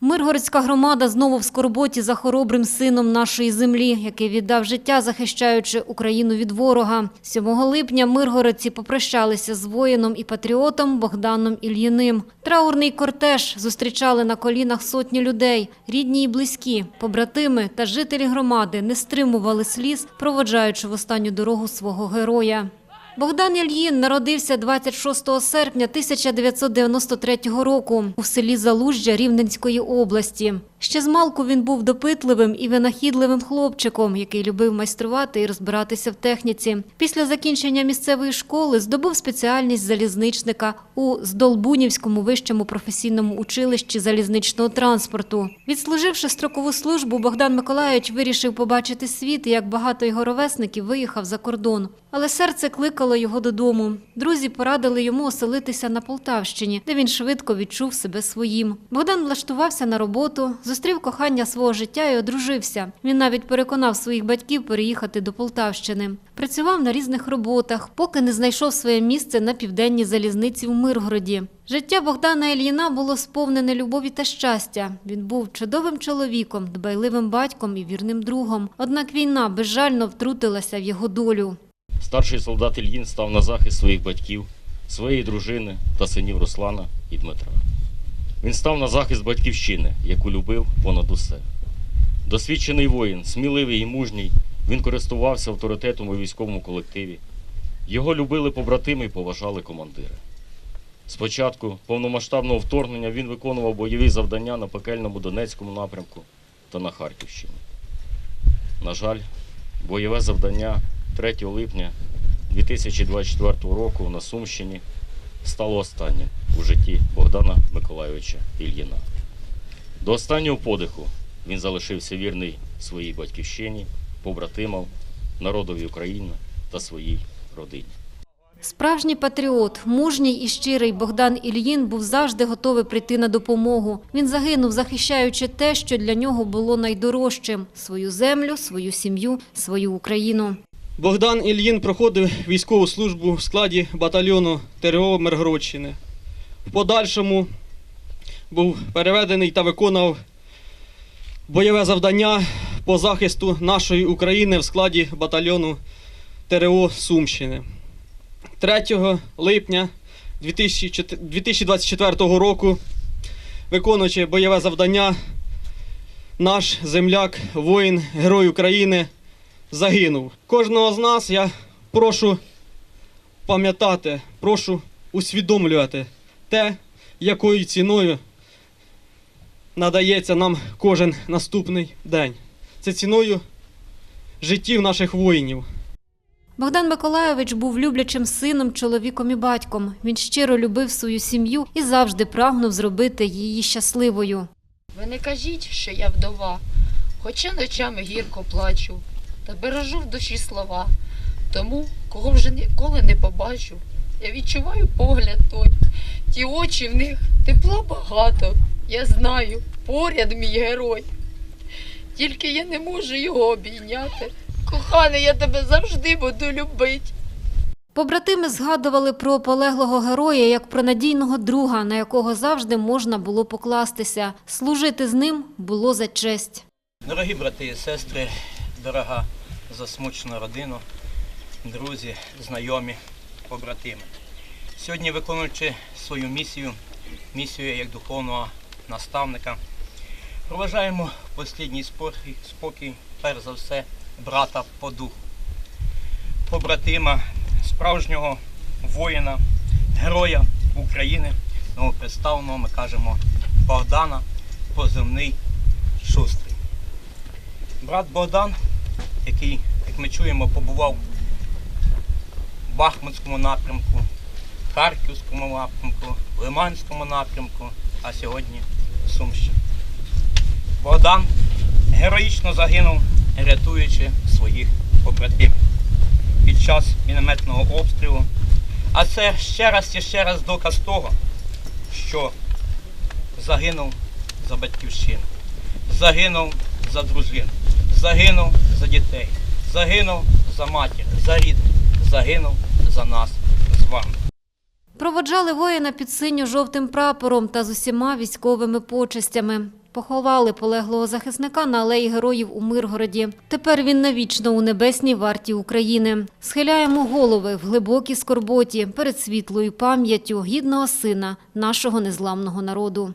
Миргородська громада знову в скорботі за хоробрим сином нашої землі, який віддав життя, захищаючи Україну від ворога. 7 липня миргородці попрощалися з воїном і патріотом Богданом Ільїним. Траурний кортеж зустрічали на колінах сотні людей, рідні і близькі, побратими та жителі громади не стримували сліз, проводжаючи в останню дорогу свого героя. Богдан Ільїн народився 26 серпня 1993 року у селі Залужжя Рівненської області. Ще з малку він був допитливим і винахідливим хлопчиком, який любив майструвати і розбиратися в техніці. Після закінчення місцевої школи здобув спеціальність залізничника у Здолбунівському вищому професійному училищі залізничного транспорту. Відслуживши строкову службу, Богдан Миколайович вирішив побачити світ, як багато його ровесників виїхав за кордон. Але серце кликало його додому. Друзі порадили йому оселитися на Полтавщині, де він швидко відчув себе своїм. Богдан влаштувався на роботу, зустрів кохання свого життя і одружився. Він навіть переконав своїх батьків переїхати до Полтавщини. Працював на різних роботах, поки не знайшов своє місце на південній залізниці в Миргороді. Життя Богдана Ільїна було сповнене любові та щастя. Він був чудовим чоловіком, дбайливим батьком і вірним другом. Однак війна безжально втрутилася в його долю. Старший солдат Ільїн став на захист своїх батьків, своєї дружини та синів Руслана і Дмитра. Він став на захист батьківщини, яку любив понад усе. Досвідчений воїн, сміливий і мужній, він користувався авторитетом у військовому колективі. Його любили побратими і поважали командири. Спочатку повномасштабного вторгнення він виконував бойові завдання на пекельному Донецькому напрямку та на Харківщині. На жаль, бойове завдання 3 липня 2024 року на Сумщині стало останнім у житті Богдана Миколайовича Ільїна. До останнього подиху він залишився вірний своїй батьківщині, побратимам, народові України та своїй родині. Справжній патріот, мужній і щирий Богдан Ільїн був завжди готовий прийти на допомогу. Він загинув, захищаючи те, що для нього було найдорожчим – свою землю, свою сім'ю, свою Україну. Богдан Ільїн проходив військову службу в складі батальйону ТРО Миргородщини. В подальшому був переведений та виконав бойове завдання по захисту нашої України в складі батальйону ТРО Сумщини. 3 липня 2024 року, виконуючи бойове завдання, наш земляк, воїн, герой України загинув. Кожного з нас я прошу пам'ятати, прошу усвідомлювати те, якою ціною надається нам кожен наступний день. Це ціною життів наших воїнів. Богдан Миколайович був люблячим сином, чоловіком і батьком. Він щиро любив свою сім'ю і завжди прагнув зробити її щасливою. Ви не кажіть, що я вдова, хоча ночами гірко плачу, та бережу в душі слова. Тому, кого вже ніколи не побачу, я відчуваю погляд той, ті очі в них тепла багато. Я знаю, поряд мій герой. Тільки я не можу його обійняти. Коханий, я тебе завжди буду любити. Побратими згадували про полеглого героя як про надійного друга, на якого завжди можна було покластися. Служити з ним було за честь. Дорогі брати і сестри, дорога засмучена родина, друзі, знайомі, побратими. Сьогодні, виконуючи свою місію, місію як духовного наставника, проважаємо послідній спокій, спокій, перш за все, брата по духу, побратима, справжнього воїна, героя України, новопредставленого, ми кажемо, Богдана, позивний Шустрий. Брат Богдан, який, як ми чуємо, побував в Бахмутському напрямку, Харківському напрямку, Лиманському напрямку, а сьогодні в Богдан героїчно загинув, рятуючи своїх побратимів. Під час мінометного обстрілу. А це ще раз і ще раз доказ того, що загинув за батьківщину, загинув за дружину, загинув за дітей, загинув за матір, за рідних, загинув за нас з вами. Проводжали воїна під синьо-жовтим прапором та з усіма військовими почестями. Поховали полеглого захисника на алеї героїв у Миргороді. Тепер він навічно у небесній варті України. Схиляємо голови в глибокій скорботі перед світлою пам'яттю гідного сина нашого незламного народу.